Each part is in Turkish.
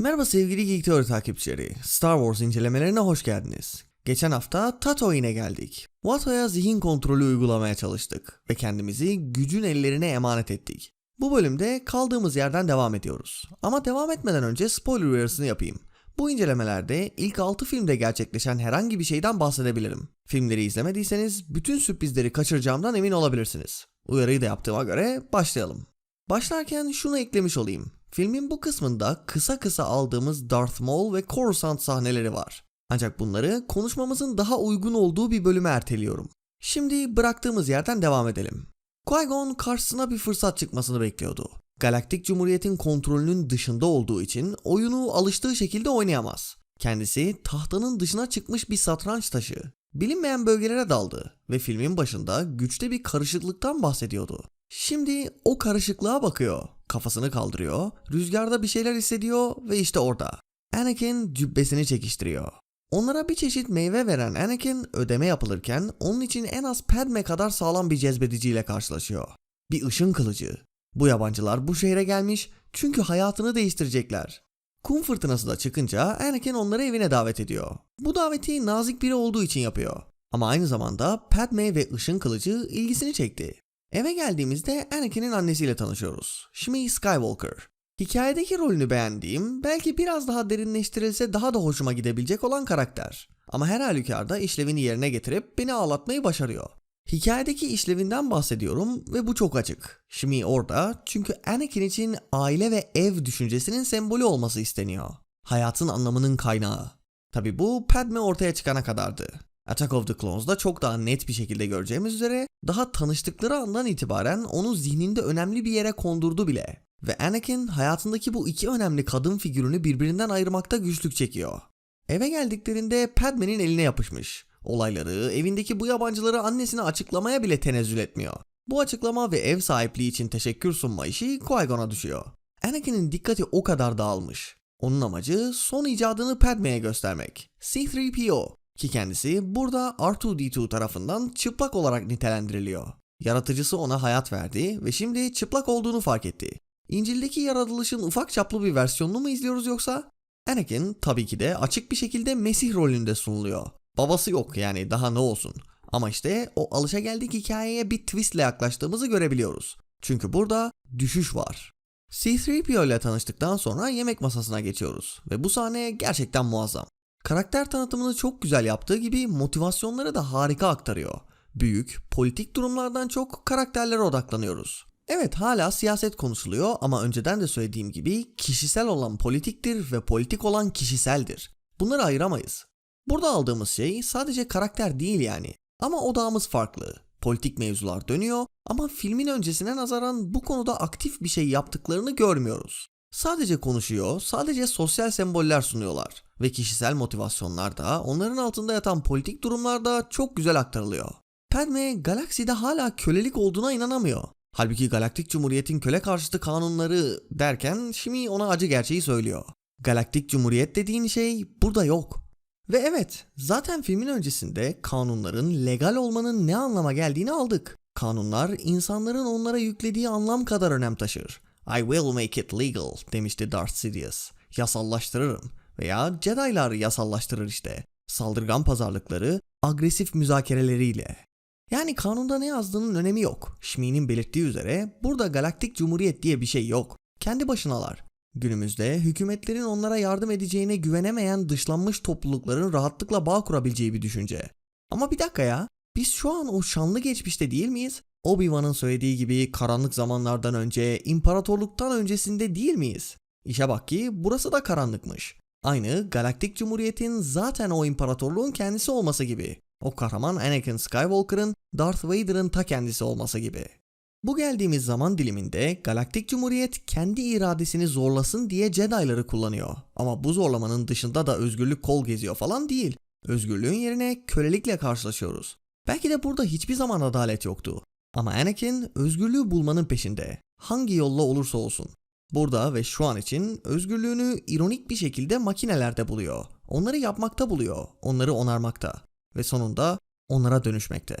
Merhaba sevgili Geek Teori takipçileri. Star Wars incelemelerine hoş geldiniz. Geçen hafta Tatooine'e geldik. Watto'ya zihin kontrolü uygulamaya çalıştık ve kendimizi gücün ellerine emanet ettik. Bu bölümde kaldığımız yerden devam ediyoruz. Ama devam etmeden önce spoiler uyarısını yapayım. Bu incelemelerde ilk 6 filmde gerçekleşen herhangi bir şeyden bahsedebilirim. Filmleri izlemediyseniz bütün sürprizleri kaçıracağımdan emin olabilirsiniz. Uyarıyı da yaptığıma göre başlayalım. Başlarken şunu eklemiş olayım. Filmin bu kısmında kısa kısa aldığımız Darth Maul ve Coruscant sahneleri var. Ancak bunları konuşmamızın daha uygun olduğu bir bölüme erteliyorum. Şimdi bıraktığımız yerden devam edelim. Qui-Gon karşısına bir fırsat çıkmasını bekliyordu. Galaktik Cumhuriyet'in kontrolünün dışında olduğu için oyunu alıştığı şekilde oynayamaz. Kendisi tahtanın dışına çıkmış bir satranç taşı. Bilinmeyen bölgelere daldı ve filmin başında güçte bir karışıklıktan bahsediyordu. Şimdi o karışıklığa bakıyor. Kafasını kaldırıyor, rüzgarda bir şeyler hissediyor ve işte orada. Anakin cübbesini çekiştiriyor. Onlara bir çeşit meyve veren Anakin ödeme yapılırken onun için en az Padme kadar sağlam bir cezbediciyle karşılaşıyor. Bir ışın kılıcı. Bu yabancılar bu şehre gelmiş çünkü hayatını değiştirecekler. Kum fırtınası da çıkınca Anakin onları evine davet ediyor. Bu daveti nazik biri olduğu için yapıyor. Ama aynı zamanda Padme ve ışın kılıcı ilgisini çekti. Eve geldiğimizde Anakin'in annesiyle tanışıyoruz. Shmi Skywalker. Hikayedeki rolünü beğendiğim, belki biraz daha derinleştirilse daha da hoşuma gidebilecek olan karakter. Ama her halükarda işlevini yerine getirip beni ağlatmayı başarıyor. Hikayedeki işlevinden bahsediyorum ve bu çok açık. Shmi orada çünkü Anakin için aile ve ev düşüncesinin sembolü olması isteniyor. Hayatın anlamının kaynağı. Tabi bu Padme ortaya çıkana kadardı. Attack of the Clones'da çok daha net bir şekilde göreceğimiz üzere daha tanıştıkları andan itibaren onu zihninde önemli bir yere kondurdu bile. Ve Anakin hayatındaki bu iki önemli kadın figürünü birbirinden ayırmakta güçlük çekiyor. Eve geldiklerinde Padme'nin eline yapışmış. Olayları, evindeki bu yabancıları annesine açıklamaya bile tenezzül etmiyor. Bu açıklama ve ev sahipliği için teşekkür sunma işi Qui-Gon'a düşüyor. Anakin'in dikkati o kadar dağılmış. Onun amacı son icadını Padme'ye göstermek. C-3PO ki kendisi burada R2-D2 tarafından çıplak olarak nitelendiriliyor. Yaratıcısı ona hayat verdi ve şimdi çıplak olduğunu fark etti. İncil'deki yaratılışın ufak çaplı bir versiyonunu mu izliyoruz yoksa? Anakin tabii ki de açık bir şekilde Mesih rolünde sunuluyor. Babası yok yani daha ne olsun. Ama işte o alışageldik hikayeye bir twistle yaklaştığımızı görebiliyoruz. Çünkü burada düşüş var. C-3PO ile tanıştıktan sonra yemek masasına geçiyoruz ve bu sahne gerçekten muazzam. Karakter tanıtımını çok güzel yaptığı gibi motivasyonları da harika aktarıyor. Büyük, politik durumlardan çok karakterlere odaklanıyoruz. Evet hala siyaset konuşuluyor ama önceden de söylediğim gibi kişisel olan politiktir ve politik olan kişiseldir. Bunları ayıramayız. Burada aldığımız şey sadece karakter değil yani. Ama odağımız farklı. Politik mevzular dönüyor ama filmin öncesine nazaran bu konuda aktif bir şey yaptıklarını görmüyoruz. Sadece konuşuyor, sadece sosyal semboller sunuyorlar ve kişisel motivasyonlar da onların altında yatan politik durumlarda çok güzel aktarılıyor. Padme galakside hala kölelik olduğuna inanamıyor. Halbuki Galaktik Cumhuriyet'in köle karşıtı kanunları derken Shmi ona acı gerçeği söylüyor. Galaktik Cumhuriyet dediğin şey burada yok. Ve evet, zaten filmin öncesinde kanunların legal olmanın ne anlama geldiğini aldık. Kanunlar insanların onlara yüklediği anlam kadar önem taşır. I will make it legal demişti Darth Sidious. Yasallaştırırım veya Jedi'lar yasallaştırır işte. Saldırgan pazarlıkları, agresif müzakereleriyle. Yani kanunda ne yazdığının önemi yok. Shmi'nin belirttiği üzere burada Galaktik Cumhuriyet diye bir şey yok. Kendi başınalar. Günümüzde hükümetlerin onlara yardım edeceğine güvenemeyen dışlanmış toplulukların rahatlıkla bağ kurabileceği bir düşünce. Ama bir dakika ya, biz şu an o şanlı geçmişte değil miyiz? Obi-Wan'ın söylediği gibi karanlık zamanlardan önce, imparatorluktan öncesinde değil miyiz? İşe bak ki burası da karanlıkmış. Aynı Galaktik Cumhuriyet'in zaten o imparatorluğun kendisi olması gibi. O kahraman Anakin Skywalker'ın Darth Vader'ın ta kendisi olması gibi. Bu geldiğimiz zaman diliminde Galaktik Cumhuriyet kendi iradesini zorlasın diye Jedi'ları kullanıyor. Ama bu zorlamanın dışında da özgürlük kol geziyor falan değil. Özgürlüğün yerine kölelikle karşılaşıyoruz. Belki de burada hiçbir zaman adalet yoktu. Ama Anakin özgürlüğü bulmanın peşinde. Hangi yolla olursa olsun. Burada ve şu an için özgürlüğünü ironik bir şekilde makinelerde buluyor. Onları yapmakta buluyor. Onları onarmakta. Ve sonunda onlara dönüşmekte.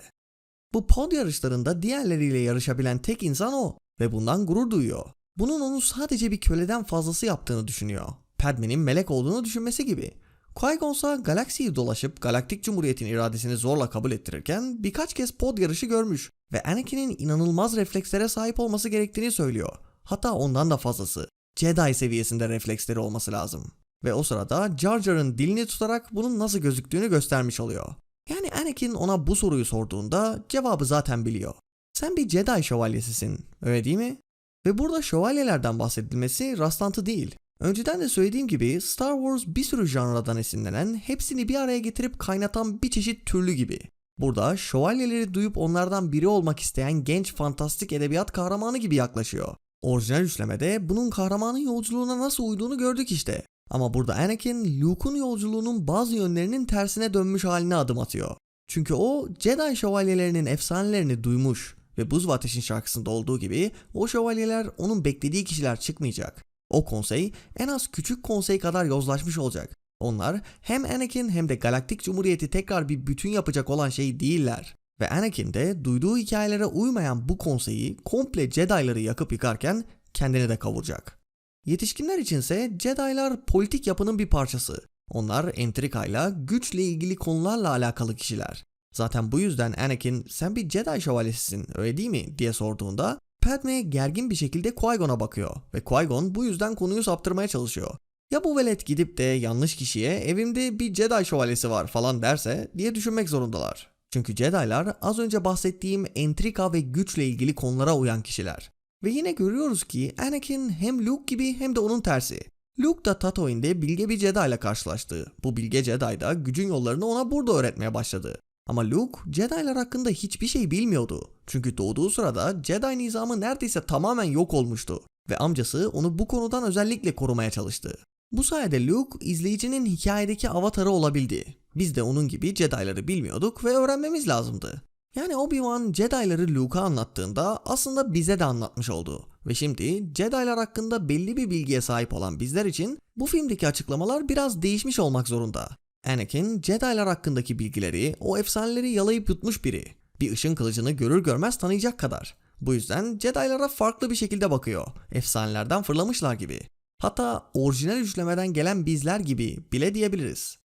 Bu pod yarışlarında diğerleriyle yarışabilen tek insan o ve bundan gurur duyuyor. Bunun onu sadece bir köleden fazlası yaptığını düşünüyor. Padme'nin melek olduğunu düşünmesi gibi. Qui-Gon ise galaksiyi dolaşıp Galaktik Cumhuriyet'in iradesini zorla kabul ettirirken birkaç kez pod yarışı görmüş ve Anakin'in inanılmaz reflekslere sahip olması gerektiğini söylüyor. Hatta ondan da fazlası. Jedi seviyesinde refleksleri olması lazım. Ve o sırada Jar Jar'ın dilini tutarak bunun nasıl gözüktüğünü göstermiş oluyor. Yani Anakin ona bu soruyu sorduğunda cevabı zaten biliyor. Sen bir Jedi şövalyesisin, öyle değil mi? Ve burada şövalyelerden bahsedilmesi rastlantı değil. Önceden de söylediğim gibi Star Wars bir sürü janradan esinlenen, hepsini bir araya getirip kaynatan bir çeşit türlü gibi. Burada şövalyeleri duyup onlardan biri olmak isteyen genç fantastik edebiyat kahramanı gibi yaklaşıyor. Orijinal üçlemede bunun kahramanın yolculuğuna nasıl uyduğunu gördük işte. Ama burada Anakin, Luke'un yolculuğunun bazı yönlerinin tersine dönmüş haline adım atıyor. Çünkü o Jedi şövalyelerinin efsanelerini duymuş ve Buz ve Ateş'in şarkısında olduğu gibi o şövalyeler onun beklediği kişiler çıkmayacak. O konsey en az küçük konsey kadar yozlaşmış olacak. Onlar hem Anakin hem de Galaktik Cumhuriyeti tekrar bir bütün yapacak olan şey değiller. Ve Anakin de duyduğu hikayelere uymayan bu konseyi komple Jedi'ları yakıp yıkarken kendini de kavuracak. Yetişkinler içinse Jedi'lar politik yapının bir parçası. Onlar entrikayla, güçle ilgili konularla alakalı kişiler. Zaten bu yüzden Anakin sen bir Jedi şövalyesisin öyle değil mi diye sorduğunda Padme gergin bir şekilde Qui-Gon'a bakıyor ve Qui-Gon bu yüzden konuyu saptırmaya çalışıyor. Ya bu velet gidip de yanlış kişiye evimde bir Jedi şövalyesi var falan derse diye düşünmek zorundalar. Çünkü Jedi'lar az önce bahsettiğim entrika ve güçle ilgili konulara uyan kişiler. Ve yine görüyoruz ki Anakin hem Luke gibi hem de onun tersi. Luke da Tatooine'de bilge bir Jedi ile karşılaştı. Bu bilge Jedi da gücün yollarını ona burada öğretmeye başladı. Ama Luke Jedi'lar hakkında hiçbir şey bilmiyordu. Çünkü doğduğu sırada Jedi nizamı neredeyse tamamen yok olmuştu. Ve amcası onu bu konudan özellikle korumaya çalıştı. Bu sayede Luke izleyicinin hikayedeki avatarı olabildi. Biz de onun gibi Jedi'ları bilmiyorduk ve öğrenmemiz lazımdı. Yani Obi-Wan Jedi'ları Luke'a anlattığında aslında bize de anlatmış oldu. Ve şimdi Jedi'lar hakkında belli bir bilgiye sahip olan bizler için bu filmdeki açıklamalar biraz değişmiş olmak zorunda. Anakin Jedi'lar hakkındaki bilgileri, o efsaneleri yalayıp yutmuş biri. Bir ışın kılıcını görür görmez tanıyacak kadar. Bu yüzden Jedi'lara farklı bir şekilde bakıyor. Efsanelerden fırlamışlar gibi. Hatta orijinal üçlemeden gelen bizler gibi bile diyebiliriz.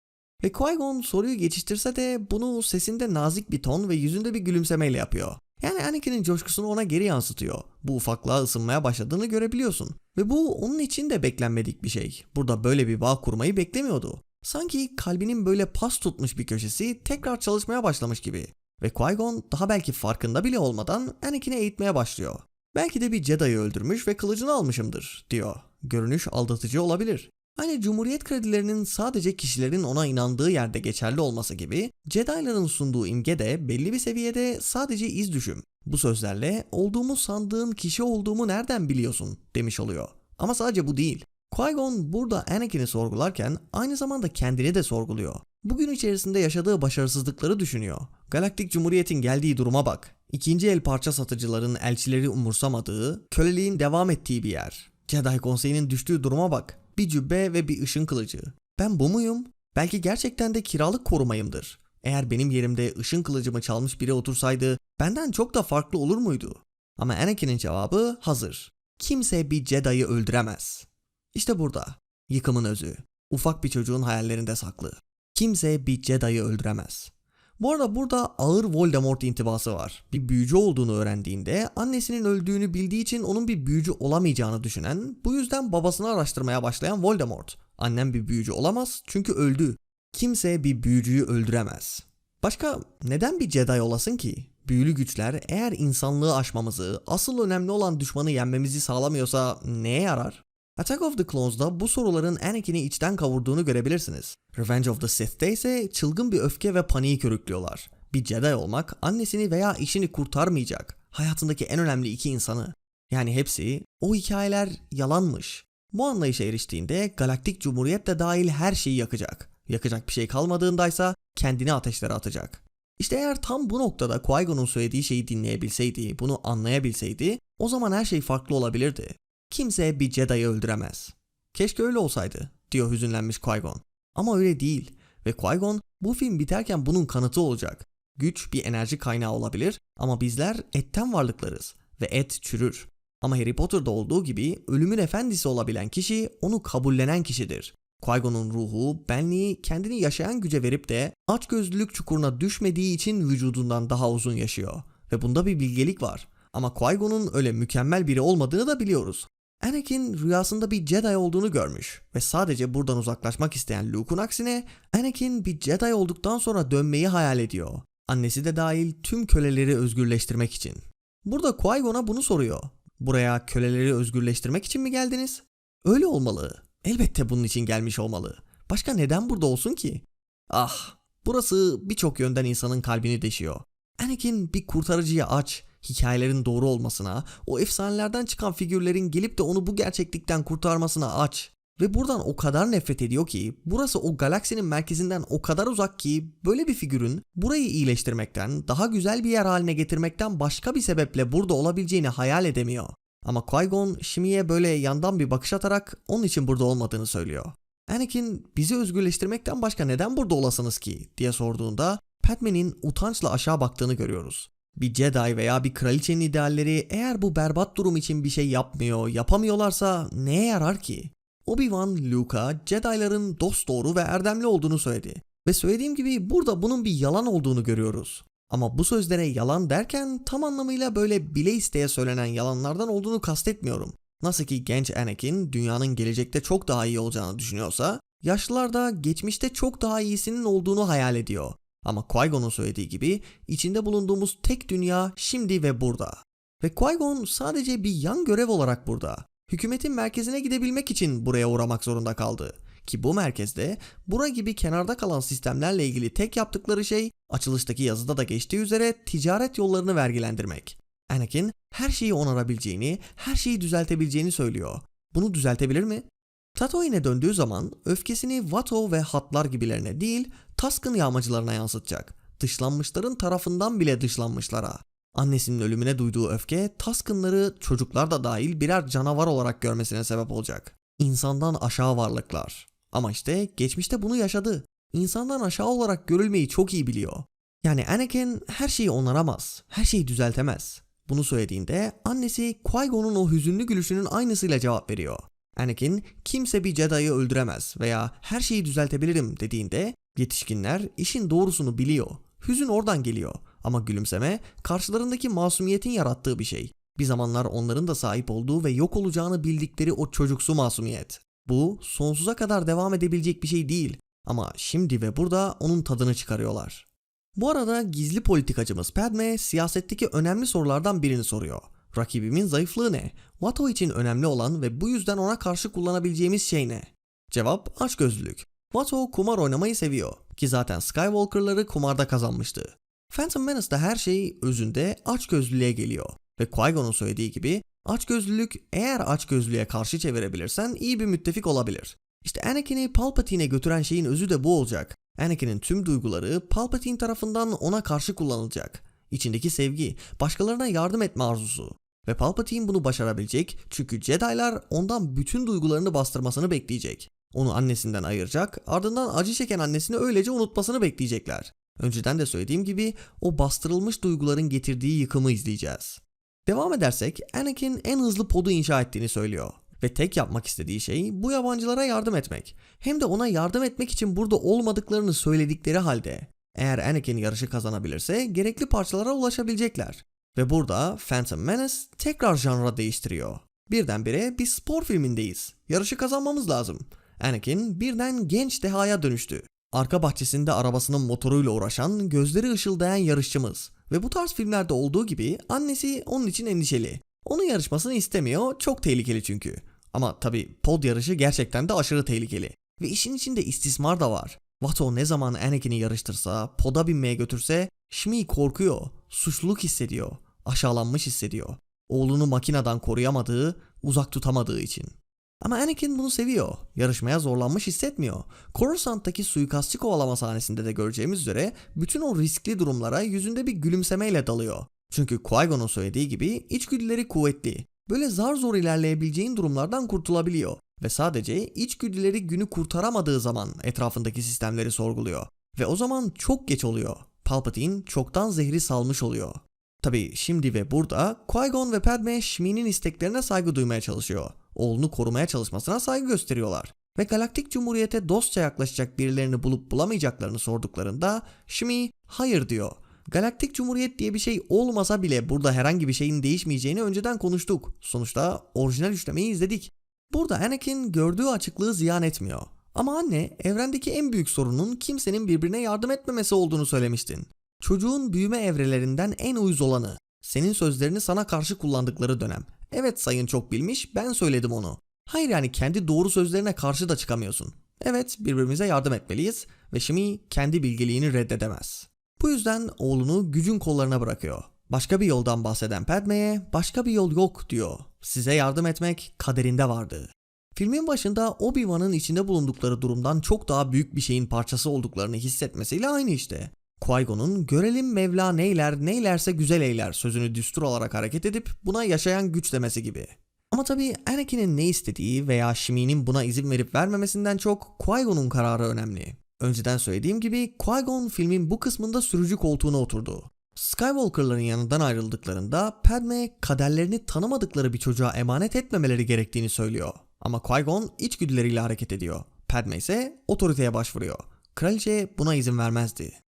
Ve Qui-Gon soruyu geçiştirse de bunu sesinde nazik bir ton ve yüzünde bir gülümsemeyle yapıyor. Yani Anakin'in coşkusunu ona geri yansıtıyor. Bu ufaklığa ısınmaya başladığını görebiliyorsun. Ve bu onun için de beklenmedik bir şey. Burada böyle bir bağ kurmayı beklemiyordu. Sanki kalbinin böyle pas tutmuş bir köşesi tekrar çalışmaya başlamış gibi. Ve Qui-Gon daha belki farkında bile olmadan Anakin'i eğitmeye başlıyor. Belki de bir Jedi'yi öldürmüş ve kılıcını almışımdır diyor. Görünüş aldatıcı olabilir. Hani Cumhuriyet kredilerinin sadece kişilerin ona inandığı yerde geçerli olması gibi Jedi'ların sunduğu imge de belli bir seviyede sadece iz düşüm. Bu sözlerle olduğumu sandığım kişi olduğumu nereden biliyorsun demiş oluyor. Ama sadece bu değil. Qui-Gon burada Anakin'i sorgularken aynı zamanda kendini de sorguluyor. Bugün içerisinde yaşadığı başarısızlıkları düşünüyor. Galaktik Cumhuriyet'in geldiği duruma bak. İkinci el parça satıcıların elçileri umursamadığı, köleliğin devam ettiği bir yer. Jedi Konseyi'nin düştüğü duruma bak. Bir cübbe ve bir ışın kılıcı. Ben bu muyum? Belki gerçekten de kiralık korumayımdır. Eğer benim yerimde ışın kılıcımı çalmış biri otursaydı benden çok da farklı olur muydu? Ama Anakin'in cevabı hazır. Kimse bir Jedi'yi öldüremez. İşte burada. Yıkımın özü. Ufak bir çocuğun hayallerinde saklı. Kimse bir Jedi'yi öldüremez. Bu arada burada ağır Voldemort intibası var. Bir büyücü olduğunu öğrendiğinde annesinin öldüğünü bildiği için onun bir büyücü olamayacağını düşünen, bu yüzden babasını araştırmaya başlayan Voldemort. Annem bir büyücü olamaz çünkü öldü. Kimse bir büyücüyü öldüremez. Başka neden bir Jedi olasın ki? Büyülü güçler eğer insanlığı aşmamızı, asıl önemli olan düşmanı yenmemizi sağlamıyorsa neye yarar? Attack of the Clones'da bu soruların Anakin'i içten kavurduğunu görebilirsiniz. Revenge of the Sith'te ise çılgın bir öfke ve paniği körüklüyorlar. Bir Jedi olmak annesini veya eşini kurtarmayacak. Hayatındaki en önemli iki insanı. Yani hepsi o hikayeler yalanmış. Bu anlayışa eriştiğinde Galaktik Cumhuriyet de dahil her şeyi yakacak. Yakacak bir şey kalmadığındaysa kendini ateşlere atacak. İşte eğer tam bu noktada Qui-Gon'un söylediği şeyi dinleyebilseydi, bunu anlayabilseydi, o zaman her şey farklı olabilirdi. Kimse bir Jedi'yi öldüremez. Keşke öyle olsaydı, diyor hüzünlenmiş Qui-Gon. Ama öyle değil ve Qui-Gon bu film biterken bunun kanıtı olacak. Güç bir enerji kaynağı olabilir ama bizler etten varlıklarız ve et çürür. Ama Harry Potter'da olduğu gibi ölümün efendisi olabilen kişi onu kabullenen kişidir. Qui-Gon'un ruhu, benliği kendini yaşayan güce verip de açgözlülük çukuruna düşmediği için vücudundan daha uzun yaşıyor. Ve bunda bir bilgelik var. Ama Qui-Gon'un öyle mükemmel biri olmadığını da biliyoruz. Anakin rüyasında bir Jedi olduğunu görmüş ve sadece buradan uzaklaşmak isteyen Luke'un aksine Anakin bir Jedi olduktan sonra dönmeyi hayal ediyor. Annesi de dahil tüm köleleri özgürleştirmek için. Burada Qui-Gon'a bunu soruyor. Buraya köleleri özgürleştirmek için mi geldiniz? Öyle olmalı. Elbette bunun için gelmiş olmalı. Başka neden burada olsun ki? Ah, burası birçok yönden insanın kalbini deşiyor. Anakin bir kurtarıcıya aç, hikayelerin doğru olmasına, o efsanelerden çıkan figürlerin gelip de onu bu gerçeklikten kurtarmasına aç. Ve buradan o kadar nefret ediyor ki burası o galaksinin merkezinden o kadar uzak ki böyle bir figürün burayı iyileştirmekten, daha güzel bir yer haline getirmekten başka bir sebeple burada olabileceğini hayal edemiyor. Ama Qui-Gon Shmi'ye böyle yandan bir bakış atarak onun için burada olmadığını söylüyor. Anakin bizi özgürleştirmekten başka neden burada olasınız ki diye sorduğunda Padme'nin utançla aşağı baktığını görüyoruz. Bir Jedi veya bir kraliçenin idealleri eğer bu berbat durum için bir şey yapmıyor, yapamıyorlarsa neye yarar ki? Obi-Wan Luke'a Jedi'ların dosdoğru ve erdemli olduğunu söyledi. Ve söylediğim gibi burada bunun bir yalan olduğunu görüyoruz. Ama bu sözlere yalan derken tam anlamıyla böyle bile isteye söylenen yalanlardan olduğunu kastetmiyorum. Nasıl ki genç Anakin dünyanın gelecekte çok daha iyi olacağını düşünüyorsa, yaşlılar da geçmişte çok daha iyisinin olduğunu hayal ediyor. Ama Qui-Gon'un söylediği gibi içinde bulunduğumuz tek dünya şimdi ve burada. Ve Qui-Gon sadece bir yan görev olarak burada. Hükümetin merkezine gidebilmek için buraya uğramak zorunda kaldı. Ki bu merkezde bura gibi kenarda kalan sistemlerle ilgili tek yaptıkları şey açılıştaki yazıda da geçtiği üzere ticaret yollarını vergilendirmek. Anakin her şeyi onarabileceğini, her şeyi düzeltebileceğini söylüyor. Bunu düzeltebilir mi? Tatooine'e döndüğü zaman öfkesini Vato ve Hatlar gibilerine değil, Taskın yağmacılarına yansıtacak. Dışlanmışların tarafından bile dışlanmışlara. Annesinin ölümüne duyduğu öfke Taskınları çocuklar da dahil birer canavar olarak görmesine sebep olacak. İnsandan aşağı varlıklar. Ama işte geçmişte bunu yaşadı. İnsandan aşağı olarak görülmeyi çok iyi biliyor. Yani Anakin her şeyi onaramaz, her şeyi düzeltemez. Bunu söylediğinde annesi Qui-Gon'un o hüzünlü gülüşünün aynısıyla cevap veriyor. Anakin kimse bir Jedi'yi öldüremez veya her şeyi düzeltebilirim dediğinde yetişkinler işin doğrusunu biliyor. Hüzün oradan geliyor ama gülümseme karşılarındaki masumiyetin yarattığı bir şey. Bir zamanlar onların da sahip olduğu ve yok olacağını bildikleri o çocuksu masumiyet. Bu sonsuza kadar devam edebilecek bir şey değil ama şimdi ve burada onun tadını çıkarıyorlar. Bu arada gizli politikacımız Padme siyasetteki önemli sorulardan birini soruyor. Rakibimin zayıflığı ne? Watto için önemli olan ve bu yüzden ona karşı kullanabileceğimiz şey ne? Cevap açgözlülük. Watto kumar oynamayı seviyor ki zaten Skywalker'ları kumarda kazanmıştı. Phantom Menace'da her şey özünde açgözlülüğe geliyor. Ve Qui-Gon'un söylediği gibi açgözlülük eğer açgözlülüğe karşı çevirebilirsen iyi bir müttefik olabilir. İşte Anakin'i Palpatine'e götüren şeyin özü de bu olacak. Anakin'in tüm duyguları Palpatine tarafından ona karşı kullanılacak. İçindeki sevgi, başkalarına yardım etme arzusu. Ve Palpatine bunu başarabilecek çünkü Jedi'lar ondan bütün duygularını bastırmasını bekleyecek. Onu annesinden ayıracak, ardından acı çeken annesini öylece unutmasını bekleyecekler. Önceden de söylediğim gibi o bastırılmış duyguların getirdiği yıkımı izleyeceğiz. Devam edersek Anakin en hızlı podu inşa ettiğini söylüyor. Ve tek yapmak istediği şey bu yabancılara yardım etmek. Hem de ona yardım etmek için burada olmadıklarını söyledikleri halde. Eğer Anakin yarışı kazanabilirse gerekli parçalara ulaşabilecekler. Ve burada Phantom Menace tekrar janra değiştiriyor. Birdenbire bir spor filmindeyiz. Yarışı kazanmamız lazım. Anakin birden genç dehaya dönüştü. Arka bahçesinde arabasının motoruyla uğraşan, gözleri ışıldayan yarışçımız. Ve bu tarz filmlerde olduğu gibi annesi onun için endişeli. Onun yarışmasını istemiyor, çok tehlikeli çünkü. Ama tabi pod yarışı gerçekten de aşırı tehlikeli. Ve işin içinde istismar da var. Vato ne zaman Anakin'i yarıştırsa, poda binmeye götürse Shmi korkuyor, suçluluk hissediyor, aşağılanmış hissediyor. Oğlunu makineden koruyamadığı, uzak tutamadığı için. Ama Anakin bunu seviyor. Yarışmaya zorlanmış hissetmiyor. Coruscant'taki suikastçı kovalama sahnesinde de göreceğimiz üzere bütün o riskli durumlara yüzünde bir gülümsemeyle dalıyor. Çünkü Qui-Gon'un söylediği gibi içgüdüleri kuvvetli. Böyle zar zor ilerleyebileceğin durumlardan kurtulabiliyor. Ve sadece içgüdüleri günü kurtaramadığı zaman etrafındaki sistemleri sorguluyor. Ve o zaman çok geç oluyor. Palpatine çoktan zehri salmış oluyor. Tabi şimdi ve burada Qui-Gon ve Padme Shmi'nin isteklerine saygı duymaya çalışıyor. Oğlunu korumaya çalışmasına saygı gösteriyorlar. Ve Galaktik Cumhuriyete dostça yaklaşacak birilerini bulup bulamayacaklarını sorduklarında Shmi hayır diyor. Galaktik Cumhuriyet diye bir şey olmasa bile burada herhangi bir şeyin değişmeyeceğini önceden konuştuk. Sonuçta orijinal üçlemeyi izledik. Burada Anakin gördüğü açıklığı ziyan etmiyor. Ama anne evrendeki en büyük sorunun kimsenin birbirine yardım etmemesi olduğunu söylemiştin. Çocuğun büyüme evrelerinden en uyuz olanı. Senin sözlerini sana karşı kullandıkları dönem. Evet sayın çok bilmiş ben söyledim onu. Hayır yani kendi doğru sözlerine karşı da çıkamıyorsun. Evet birbirimize yardım etmeliyiz ve Shmi kendi bilgeliğini reddedemez. Bu yüzden oğlunu gücün kollarına bırakıyor. Başka bir yoldan bahseden Padme'ye başka bir yol yok diyor. Size yardım etmek kaderinde vardı. Filmin başında Obi-Wan'ın içinde bulundukları durumdan çok daha büyük bir şeyin parçası olduklarını hissetmesiyle aynı işte. Qui-Gon'un görelim Mevla neyler neylerse güzel eyler sözünü düstur olarak hareket edip buna yaşayan güç demesi gibi. Ama tabii Anakin'in ne istediği veya Shmi'nin buna izin verip vermemesinden çok Qui-Gon'un kararı önemli. Önceden söylediğim gibi Qui-Gon filmin bu kısmında sürücü koltuğuna oturdu. Skywalker'ların yanından ayrıldıklarında Padme kaderlerini tanımadıkları bir çocuğa emanet etmemeleri gerektiğini söylüyor. Ama Qui-Gon içgüdüleriyle hareket ediyor. Padme ise otoriteye başvuruyor. Kraliçe buna izin vermezdi.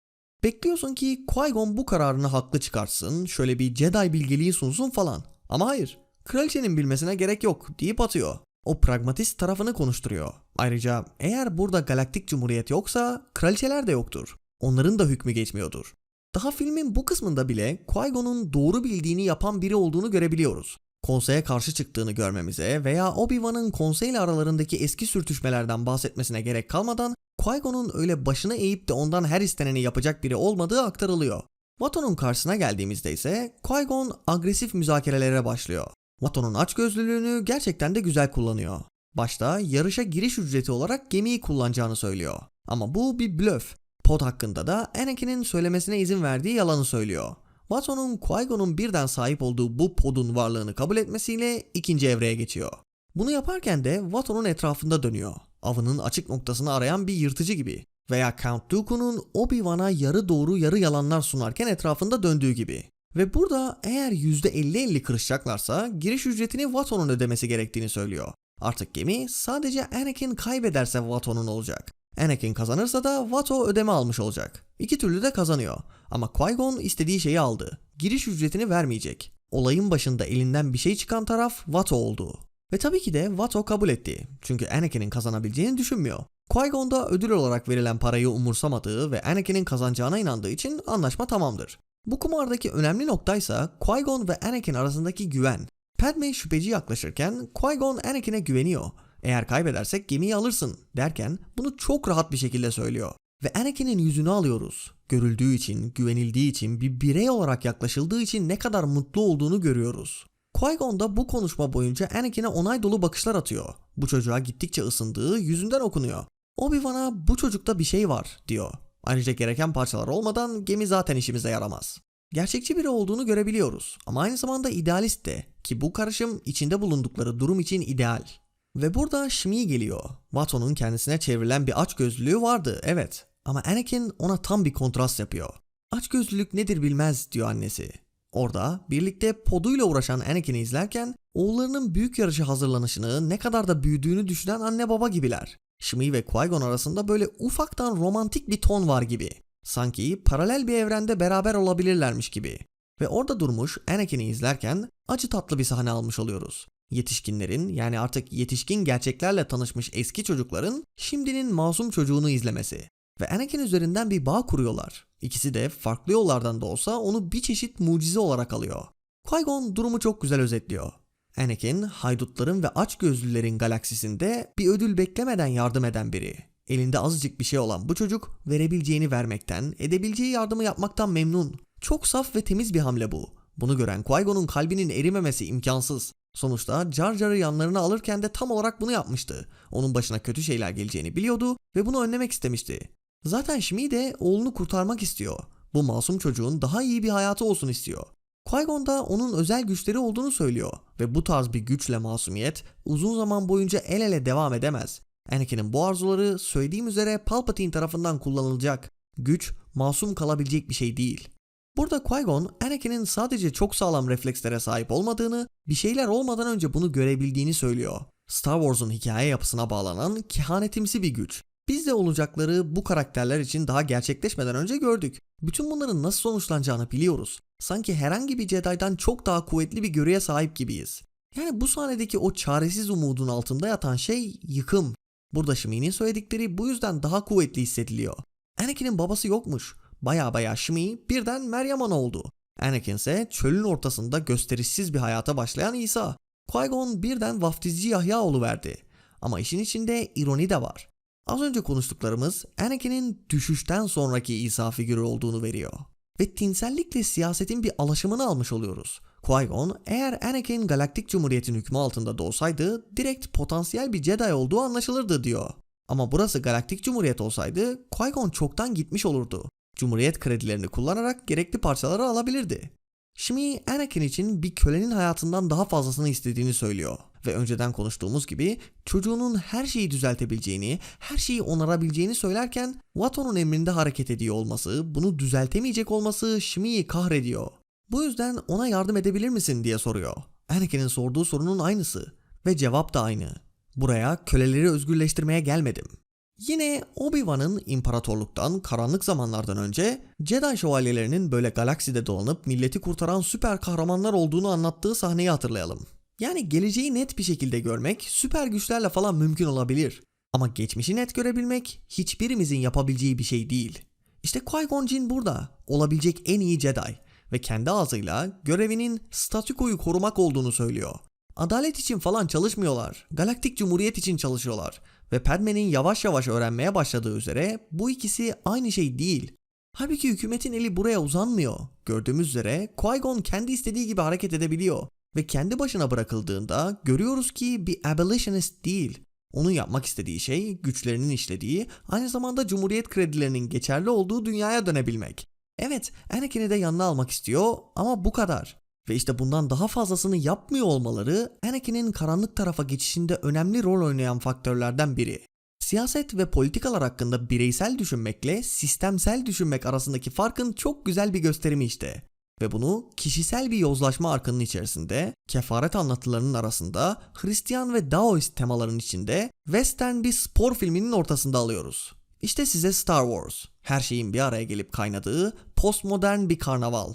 Bekliyorsun ki Qui-Gon bu kararını haklı çıkarsın, şöyle bir Jedi bilgeliği sunsun falan. Ama hayır, kraliçenin bilmesine gerek yok deyip atıyor. O pragmatist tarafını konuşturuyor. Ayrıca eğer burada galaktik cumhuriyet yoksa kraliçeler de yoktur. Onların da hükmü geçmiyordur. Daha filmin bu kısmında bile Qui-Gon'un doğru bildiğini yapan biri olduğunu görebiliyoruz. Konseye karşı çıktığını görmemize veya Obi-Wan'ın konseyle aralarındaki eski sürtüşmelerden bahsetmesine gerek kalmadan Qui-Gon'un öyle başını eğip de ondan her isteneni yapacak biri olmadığı aktarılıyor. Watto'nun karşısına geldiğimizde ise Qui-Gon agresif müzakerelere başlıyor. Watto'nun açgözlülüğünü gerçekten de güzel kullanıyor. Başta yarışa giriş ücreti olarak gemiyi kullanacağını söylüyor. Ama bu bir blöf. Pod hakkında da Anakin'in söylemesine izin verdiği yalanı söylüyor. Watto'nun Qui-Gon'un birden sahip olduğu bu podun varlığını kabul etmesiyle ikinci evreye geçiyor. Bunu yaparken de Watto'nun etrafında dönüyor. Avının açık noktasını arayan bir yırtıcı gibi. Veya Count Dooku'nun Obi-Wan'a yarı doğru yarı yalanlar sunarken etrafında döndüğü gibi. Ve burada eğer %50-50 kırışacaklarsa giriş ücretini Watto'nun ödemesi gerektiğini söylüyor. Artık gemi sadece Anakin kaybederse Watto'nun olacak. Anakin kazanırsa da Watto ödeme almış olacak. İki türlü de kazanıyor. Ama Qui-Gon istediği şeyi aldı. Giriş ücretini vermeyecek. Olayın başında elinden bir şey çıkan taraf Watto oldu. Ve tabii ki de Watto kabul etti. Çünkü Anakin'in kazanabileceğini düşünmüyor. Qui-Gon da ödül olarak verilen parayı umursamadığı ve Anakin'in kazanacağına inandığı için anlaşma tamamdır. Bu kumardaki önemli noktaysa Qui-Gon ve Anakin arasındaki güven. Padme şüpheci yaklaşırken Qui-Gon Anakin'e güveniyor. Eğer kaybedersek gemiyi alırsın derken bunu çok rahat bir şekilde söylüyor. Ve Anakin'in yüzünü alıyoruz. Görüldüğü için, güvenildiği için, bir birey olarak yaklaşıldığı için ne kadar mutlu olduğunu görüyoruz. Qui-Gon da bu konuşma boyunca Anakin'e onay dolu bakışlar atıyor. Bu çocuğa gittikçe ısındığı yüzünden okunuyor. Obi-Wan'a bu çocukta bir şey var diyor. Ayrıca gereken parçalar olmadan gemi zaten işimize yaramaz. Gerçekçi biri olduğunu görebiliyoruz ama aynı zamanda idealist de ki bu karışım içinde bulundukları durum için ideal. Ve burada Shmi geliyor. Watto'nun kendisine çevrilen bir açgözlülüğü vardı evet ama Anakin ona tam bir kontrast yapıyor. Açgözlülük nedir bilmez diyor annesi. Orada birlikte poduyla uğraşan Anakin'i izlerken oğullarının büyük yarışı hazırlanışını ne kadar da büyüdüğünü düşünen anne baba gibiler. Shmi ve Qui-Gon arasında böyle ufaktan romantik bir ton var gibi. Sanki paralel bir evrende beraber olabilirlermiş gibi. Ve orada durmuş Anakin'i izlerken acı tatlı bir sahne almış oluyoruz. Yetişkinlerin yani artık yetişkin gerçeklerle tanışmış eski çocukların şimdinin masum çocuğunu izlemesi. Ve Anakin üzerinden bir bağ kuruyorlar. İkisi de farklı yollardan da olsa onu bir çeşit mucize olarak alıyor. Qui-Gon durumu çok güzel özetliyor. Anakin, haydutların ve açgözlülerin galaksisinde bir ödül beklemeden yardım eden biri. Elinde azıcık bir şey olan bu çocuk verebileceğini vermekten, edebileceği yardımı yapmaktan memnun. Çok saf ve temiz bir hamle bu. Bunu gören Qui-Gon'un kalbinin erimemesi imkansız. Sonuçta Jar Jar'ı yanlarına alırken de tam olarak bunu yapmıştı. Onun başına kötü şeyler geleceğini biliyordu ve bunu önlemek istemişti. Zaten Shmi de oğlunu kurtarmak istiyor. Bu masum çocuğun daha iyi bir hayatı olsun istiyor. Qui-Gon da onun özel güçleri olduğunu söylüyor ve bu tarz bir güçle masumiyet uzun zaman boyunca el ele devam edemez. Anakin'in bu arzuları söylediğim üzere Palpatine tarafından kullanılacak. Güç masum kalabilecek bir şey değil. Burada Qui-Gon, Anakin'in sadece çok sağlam reflekslere sahip olmadığını, bir şeyler olmadan önce bunu görebildiğini söylüyor. Star Wars'un hikaye yapısına bağlanan kehanetimsi bir güç. Biz de olacakları bu karakterler için daha gerçekleşmeden önce gördük. Bütün bunların nasıl sonuçlanacağını biliyoruz. Sanki herhangi bir Jedi'dan çok daha kuvvetli bir görüye sahip gibiyiz. Yani bu sahnedeki o çaresiz umudun altında yatan şey yıkım. Burada Shmi'nin söyledikleri bu yüzden daha kuvvetli hissediliyor. Anakin'in babası yokmuş. Baya baya Shmi birden Meryem Ana oldu. Anakin ise çölün ortasında gösterişsiz bir hayata başlayan İsa. Qui-Gon birden vaftizci Yahya verdi. Ama işin içinde ironi de var. Az önce konuştuklarımız Anakin'in düşüşten sonraki İsa figürü olduğunu veriyor. Ve tinsellikle siyasetin bir alaşımını almış oluyoruz. Qui-Gon eğer Anakin Galaktik Cumhuriyet'in hükmü altında doğsaydı direkt potansiyel bir Jedi olduğu anlaşılırdı diyor. Ama burası Galaktik Cumhuriyet olsaydı Qui-Gon çoktan gitmiş olurdu. Cumhuriyet kredilerini kullanarak gerekli parçaları alabilirdi. Shmi Anakin için bir kölenin hayatından daha fazlasını istediğini söylüyor. Ve önceden konuştuğumuz gibi çocuğunun her şeyi düzeltebileceğini, her şeyi onarabileceğini söylerken Watto'nun emrinde hareket ediyor olması, bunu düzeltemeyecek olması Shmi'yi kahrediyor. Bu yüzden ona yardım edebilir misin diye soruyor. Anakin'in sorduğu sorunun aynısı ve cevap da aynı. Buraya köleleri özgürleştirmeye gelmedim. Yine Obi-Wan'ın imparatorluktan, karanlık zamanlardan önce Jedi şövalyelerinin böyle galakside dolanıp milleti kurtaran süper kahramanlar olduğunu anlattığı sahneyi hatırlayalım. Yani geleceği net bir şekilde görmek süper güçlerle falan mümkün olabilir. Ama geçmişi net görebilmek hiçbirimizin yapabileceği bir şey değil. İşte Qui-Gon Jinn burada. Olabilecek en iyi Jedi. Ve kendi ağzıyla görevinin statükoyu korumak olduğunu söylüyor. Adalet için falan çalışmıyorlar. Galaktik Cumhuriyet için çalışıyorlar. Ve Padme'nin yavaş yavaş öğrenmeye başladığı üzere bu ikisi aynı şey değil. Halbuki hükümetin eli buraya uzanmıyor. Gördüğümüz üzere Qui-Gon kendi istediği gibi hareket edebiliyor. Ve kendi başına bırakıldığında görüyoruz ki bir abolitionist değil. Onun yapmak istediği şey güçlerinin işlediği, aynı zamanda Cumhuriyet kredilerinin geçerli olduğu dünyaya dönebilmek. Evet, Anakin'i de yanına almak istiyor ama bu kadar. Ve işte bundan daha fazlasını yapmıyor olmaları Anakin'in karanlık tarafa geçişinde önemli rol oynayan faktörlerden biri. Siyaset ve politikalar hakkında bireysel düşünmekle sistemsel düşünmek arasındaki farkın çok güzel bir gösterimi işte. Ve bunu kişisel bir yozlaşma arkının içerisinde, kefaret anlatılarının arasında, Hristiyan ve Daoist temaların içinde, western bir spor filminin ortasında alıyoruz. İşte size Star Wars. Her şeyin bir araya gelip kaynadığı postmodern bir karnaval.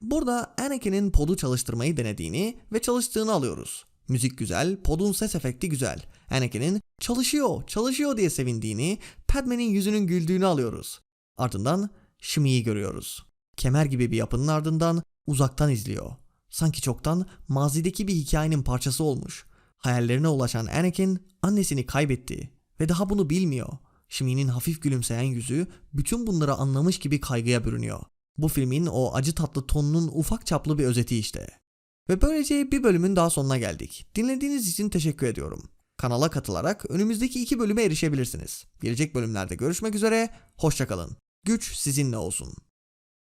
Burada Anakin'in podu çalıştırmayı denediğini ve çalıştığını alıyoruz. Müzik güzel, podun ses efekti güzel. Anakin'in çalışıyor, çalışıyor diye sevindiğini, Padme'nin yüzünün güldüğünü alıyoruz. Ardından Shmi'yi görüyoruz. Kemer gibi bir yapının ardından uzaktan izliyor. Sanki çoktan mazideki bir hikayenin parçası olmuş. Hayallerine ulaşan Anakin annesini kaybetti ve daha bunu bilmiyor. Shmi'nin hafif gülümseyen yüzü bütün bunları anlamış gibi kaygıya bürünüyor. Bu filmin o acı tatlı tonunun ufak çaplı bir özeti işte. Ve böylece bir bölümün daha sonuna geldik. Dinlediğiniz için teşekkür ediyorum. Kanala katılarak önümüzdeki iki bölüme erişebilirsiniz. Gelecek bölümlerde görüşmek üzere, hoşçakalın. Güç sizinle olsun.